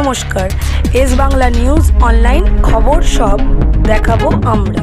নমস্কার। S Bangla news online খবর সব দেখাবো আমরা।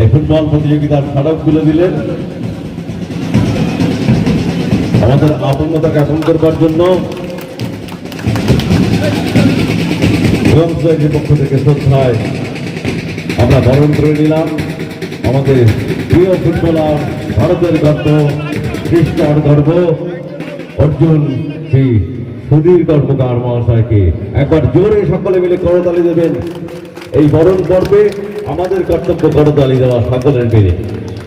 এই ফুটবল প্রতিযোগিতার স্মারক তুলে দিলেন। আমাদের আপন্নতা জ্ঞাপন করবার জন্য পক্ষ থেকে শ্রদ্ধায় আমরা বরণ করে নিলাম। আমাদের প্রিয় ফুটবলার ভারতের গর্ব, কৃষ্ণর গর্ব, অর্জুন শ্রী সুধীর কর্মকার মহাশয়কে। একবার জোরে সকলে মিলে করতালি দেবেন। এই বরণ পর্বে আমাদের কর্তব্য করতালি দেওয়া সকলের মিলে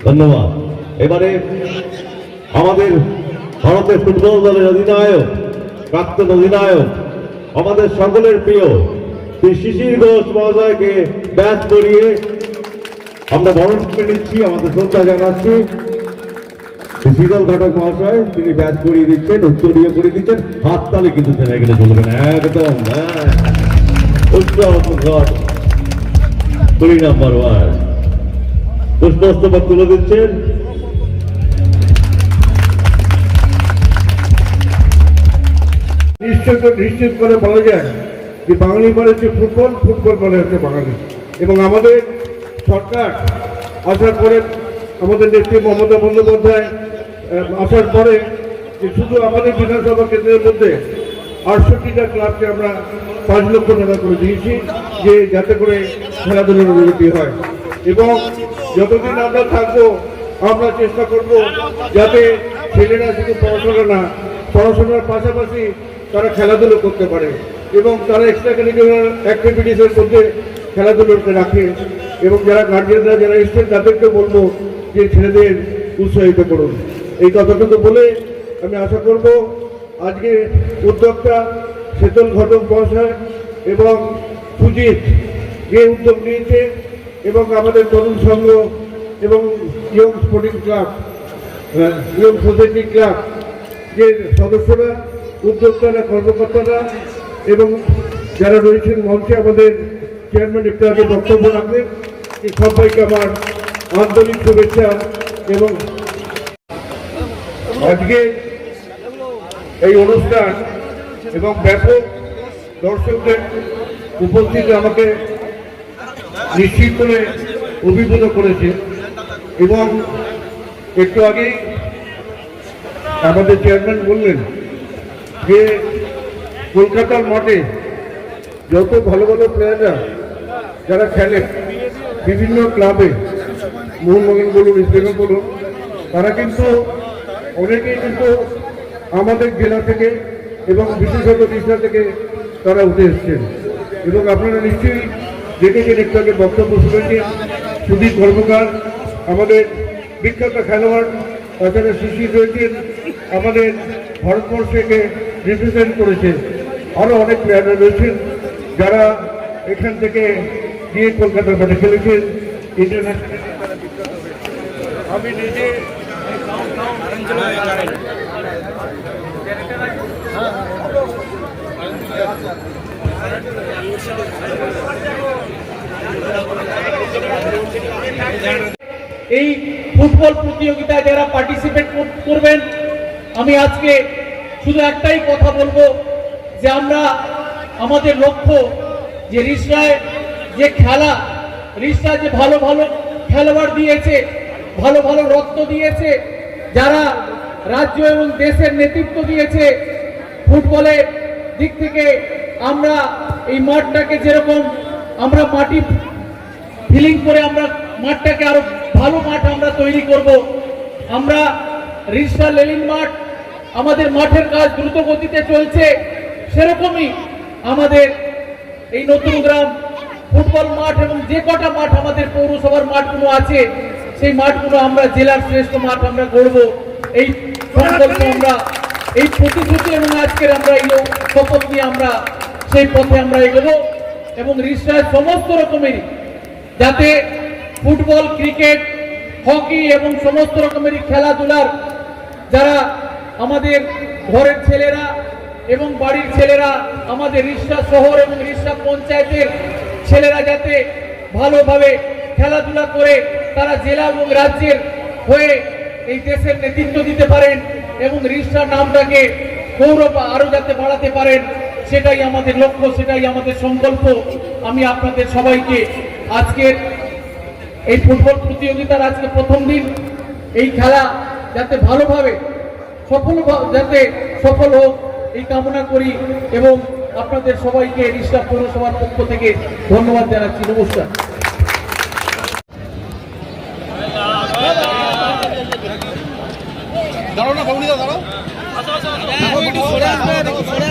ধন্যবাদ। এবারে আমাদের ভারতের ফুটবল দলের অধিনায়ক, প্রাক্তন অধিনায়ক, আমাদের সকলের প্রিয় শ্রী শিশির ঘোষ মহাশয়কে ব্যাচ করিয়ে আমরা বরণ করে নিচ্ছি, আমাদের শ্রদ্ধা জানাচ্ছি। শীতল ঘটক মহাশয়, তিনি ব্যাচ করিয়ে দিচ্ছেন উত্তরীয় করে দিচ্ছেন, হাত তালে কিন্তু থেমে গেলে চলবে না, একদম হ্যাঁ। উত্তর ঘট কুড়ি নাম্বার পুষ্পস্তবক তুলে দিচ্ছেন। নিশ্চিত নিশ্চিত করে বলা যায় যে বাঙালি বলে হচ্ছে ফুটবল ফুটবল বলে হচ্ছে বাঙালি। এবং আমাদের সরকার আসার পরে আমাদের নেত্রী মমতা বন্দ্যোপাধ্যায় আসার পরে যে শুধু আমাদের বিধানসভা কেন্দ্রের মধ্যে আটষট্টিটা ক্লাবকে আমরা পাঁচ লক্ষ টাকা করে দিয়েছি, যে যাতে করে খেলাধুলার উন্নতি হয়। এবং যতদিন আমরা থাকব, আমরা চেষ্টা করব যাতে ছেলেরা শুধু পড়াশোনা না, পড়াশোনার পাশাপাশি তারা খেলাধুলো করতে পারে এবং তারা এক্সট্রা কারিকুলার অ্যাক্টিভিটিসের মধ্যে খেলাধুলোকে রাখে এবং যারা গার্জিয়ানরা যারা এসছেন, তাদেরকে বলব যে ছেলেদের উৎসাহিত করুন। এই কথাটুকু বলে আমি আশা করব আজকে উদ্যোক্তা শীতল ঘটক মহাশয় এবং সুজিত যে উদ্যোগ নিয়েছে এবং আমাদের তরুণ সংঘ এবং young sporting club young society club যে সদস্যরা, উদ্যোক্তারা, কর্মকর্তারা এবং যারা রয়েছেন মঞ্চে আমাদের চেয়ারম্যান একটু আগে বক্তব্য রাখবেন। এই সবাইকে আমার আন্তরিক শুভেচ্ছা এবং আজকে এই অনুষ্ঠান এবং ব্যাপক দর্শকদের উপস্থিতি আমাকে নিশ্চিত করে অভিভূত করেছে। এবং একটু আগেই আমাদের চেয়ারম্যান বললেন যে কলকাতার মাঠে যত ভালো ভালো প্লেয়াররা যারা খেলে, বিভিন্ন ক্লাবে মোহনবাগান বলুন ইস্টবেঙ্গল বলুন, তারা কিন্তু অনেকেই কিন্তু আমাদের জেলা থেকে এবং বিশেষত কৃষ্ণা থেকে তারা উঠে এসছেন। এবং আপনারা নিশ্চয়ই দেখেছেন একটু আগে বক্তব্য শুনেছেন সুদীপ কর্মকার আমাদের বিখ্যাত খেলোয়াড় তাছাড়া শিশির রয়েছেন আমাদের ভারতবর্ষকে রিপ্রেজেন্ট করেছে। আরও অনেক প্লেয়াররা রয়েছেন যারা এখান থেকে গিয়ে কলকাতার মাঠে খেলেছেন। ইন্টারন্যাশনাল আমি নিজে এই ফুটবল প্রতিযোগিতায় যারা পার্টিসিপেট করবেন, আমি আজকে শুধু একটাই কথা বলব যে আমরা আমাদের লক্ষ্য যে রিসরায় যে খেলা রিসরা যে ভালো ভালো খেলোয়াড় দিয়েছে, ভালো ভালো রত্ন দিয়েছে, যারা রাজ্য এবং দেশের নেতৃত্ব দিয়েছে, ফুটবলের দিক থেকে আমরা এই মাঠটাকে যেরকম আমরা মাটি ফিলিং করে আমরা মাঠটাকে আরও ভালো মাঠ আমরা তৈরি করব। আমরা রিসা লেলিন মাঠ আমাদের মাঠের কাজ দ্রুত গতিতে চলছে। সেরকমই আমাদের এই নতুন গ্রাম, ফুটবল মাঠ এবং যে কটা মাঠ আমাদের পৌরসভার মাঠগুলো আছে, সেই মাঠগুলো আমরা জেলার শ্রেষ্ঠ মাঠ আমরা গড়ব। এই সংকল্প আমরা, এই প্রতিশ্রুতি এবং আজকের আমরা এই শপথ নিয়ে আমরা সেই পথে আমরা এগোবো এবং রিসার সমস্ত রকমেরই যাতে ফুটবল, ক্রিকেট, হকি এবং সমস্ত রকমেরই খেলাধুলার যারা আমাদের ঘরের ছেলেরা এবং বাড়ির ছেলেরা, আমাদের রিষ্টা শহর এবং রিষ্টা পঞ্চায়েতের ছেলেরা যাতে ভালোভাবে খেলাধুলা করে, তারা জেলা এবং রাজ্যের হয়ে এই দেশের নেতৃত্ব দিতে পারেন এবং রিষ্টার নামটাকে গৌরব আরও যাতে বাড়াতে পারেন, সেটাই আমাদের লক্ষ্য, সেটাই আমাদের সংকল্প। আমি আপনাদের সবাইকে আজকের এই ফুটবল প্রতিযোগিতার আজকে প্রথম দিন। এই খেলা যাতে ভালোভাবে সফল যাতে সফল হোক এই কামনা করি এবং আপনাদের সবাইকে রিস্টাফ পৌরসভার পক্ষ থেকে ধন্যবাদ জানাচ্ছি। নমস্কার। না